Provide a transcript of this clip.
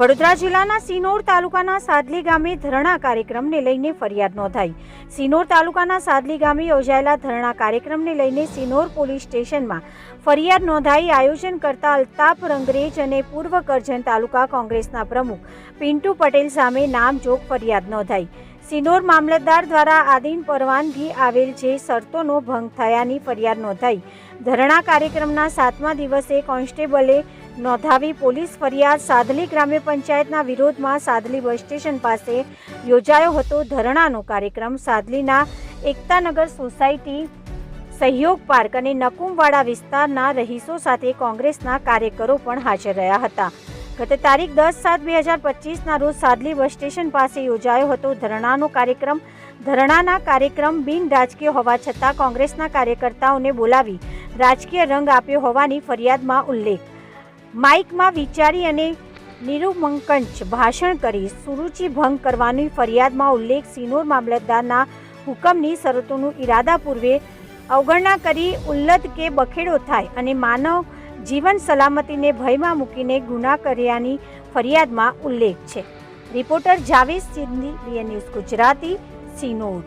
વડોદરા જિલ્લાના સિનોર તાલુકાના સાદલી ગામે ધરણા કાર્યક્રમને લઈને ફરિયાદ નોંધાઈ. સિનોર તાલુકાના સાદલી ગામે યોજાયેલા ધરણા કાર્યક્રમને લઈને સિનોર પોલીસ સ્ટેશનમાં ફરિયાદ નોંધાઈ. આયોજન કરતા અલ્તાપ રંગરેજ અને પૂર્વ કરજણ તાલુકા કોંગ્રેસના પ્રમુખ પિન્ટુ પટેલ સામે નામજોગ ફરિયાદ નોંધાઈ. સિનોર મામલતદાર દ્વારા આધીન પરવાનગી આવેલ જે શરતોનો ભંગ થયાની ફરિયાદ નોંધાઈ. ધરણા કાર્યક્રમના સાતમા દિવસે કોન્સ્ટેબલે નોંધાવી પોલીસ ફરિયાદ સાદલી ગ્રામ્ય પંચાયતના વિરોધમાં સાદલી બસ સ્ટેશન પાસે યોજાયો હતો ધરણાનો કાર્યક્રમ. સાદલીના એકતાનગર સોસાયટી સહયોગ પાર્ક અને નકુમવાડા વિસ્તારના રહીશો સાથે કોંગ્રેસના કાર્યકરો પણ હાજર રહ્યા હતા. ગત તારીખ દસ સાત બે હજાર પચીસના રોજ સાદલી બસ સ્ટેશન પાસે યોજાયો હતો ધરણાનો કાર્યક્રમ. ધરણાના કાર્યક્રમ બિન રાજકીય હોવા છતાં કોંગ્રેસના કાર્યકર્તાઓને બોલાવી રાજકીય રંગ આપ્યો હોવાની ફરિયાદમાં ઉલ્લેખ. માઇકમાં વિચારી અને નિરૂમંકંચ ભાષણ કરી સુરુચિ ભંગ કરવાની ફરિયાદમાં ઉલ્લેખ સિનોર મામલતદારના હુકમની શરતોનું ઇરાદાપૂર્વે અવગણના કરી ઉલ્લત કે બખેડો થાય અને માનવ જીવન સલામતીને ભયમાં મૂકીને ગુના કર્યાની ફરિયાદમાં ઉલ્લેખ છે. Reporter Javed Sindhi real news Gujarati, Sinor.